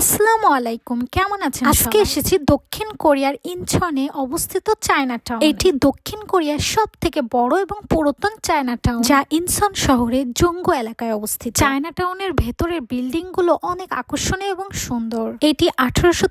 আসসালামু আলাইকুম কেমন আছেন আজকে এসেছি দক্ষিণ কোরিয়ার ইনচনে অবস্থিত চায়না টাউন এটি দক্ষিণ কোরিয়ার সব থেকে বড় এবং পুরাতন চায়না টাউন যা ইনচন শহরে জঙ্গু এলাকায় অবস্থিত। চায়না টাউনের ভেতরের বিল্ডিংগুলো অনেক আকর্ষণীয় এবং সুন্দর। এটি আঠারোশো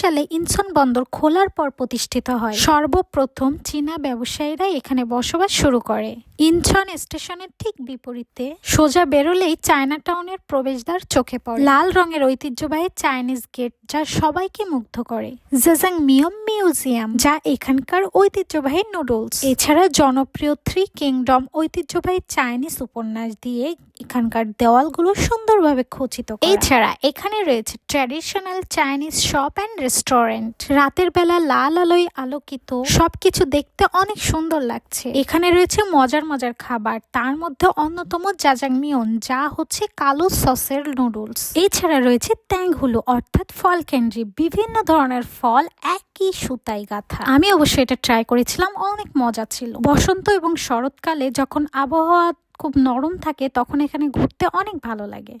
সালে ইনচন বন্দর খোলার পর প্রতিষ্ঠিত হয়। সর্বপ্রথম চীনা ব্যবসায়ীরা এখানে বসবাস শুরু করে। ইনচন স্টেশনের ঠিক বিপরীতে সোজা বেরোলেই চায়না টাউনের প্রবেশদ্বার চোখে পড়ে। লাল রঙের ঐতিহ্যবাহী চাইনিজ গেট যা সবাইকে মুগ্ধ করে। জাজাং মিয়ম মিউজিয়াম যা এখানকার ঐতিহ্যবাহী নুডলস এছাড়া জনপ্রিয় থ্রি কিংডম ঐতিহ্যবাহী চাইনিজ উপন্যাস দিয়ে এখানকার দেওয়ালগুলো সুন্দরভাবে খচিত এছাড়া এখানে রয়েছে traditional Chinese shop and restaurant রাতের বেলা লাল আলোয় আলোকিত। সবকিছু দেখতে অনেক সুন্দর লাগছে। এখানে রয়েছে মজার মজার খাবার। তার মধ্যে অন্যতম জাজাংমিয়ন, যা হচ্ছে কালো সসের নুডলস। এছাড়া রয়েছে ট্যাংহুলু, অর্থাৎ ফল ক্যান্ডি বিভিন্ন ধরনের ফল, একই সুতাই গাঁথা। আমি অবশ্যই এটা ট্রাই করেছিলাম, অনেক মজা ছিল। বসন্ত এবং শরৎকালে যখন আবহাওয়া খুব নরম থাকে, তখন এখানে ঘুরতে অনেক ভালো লাগে।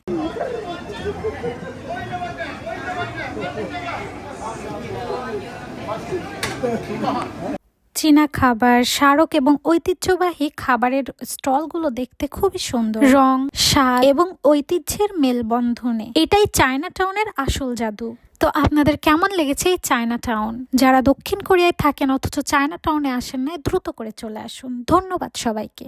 চীনা খাবার, স্মারক এবং ঐতিহ্যবাহী খাবারের স্টলগুলো দেখতে খুবই সুন্দর। রং, স্বাদ এবং ঐতিহ্যের মেলবন্ধনে। এটাই চায়না টাউনের আসল জাদু। তো আপনাদের কেমন লেগেছে এই চায়না টাউন যারা দক্ষিণ কোরিয়ায় থাকেন অথচ চায়না টাউনে আসেন না দ্রুত করে চলে আসুন। ধন্যবাদ সবাইকে।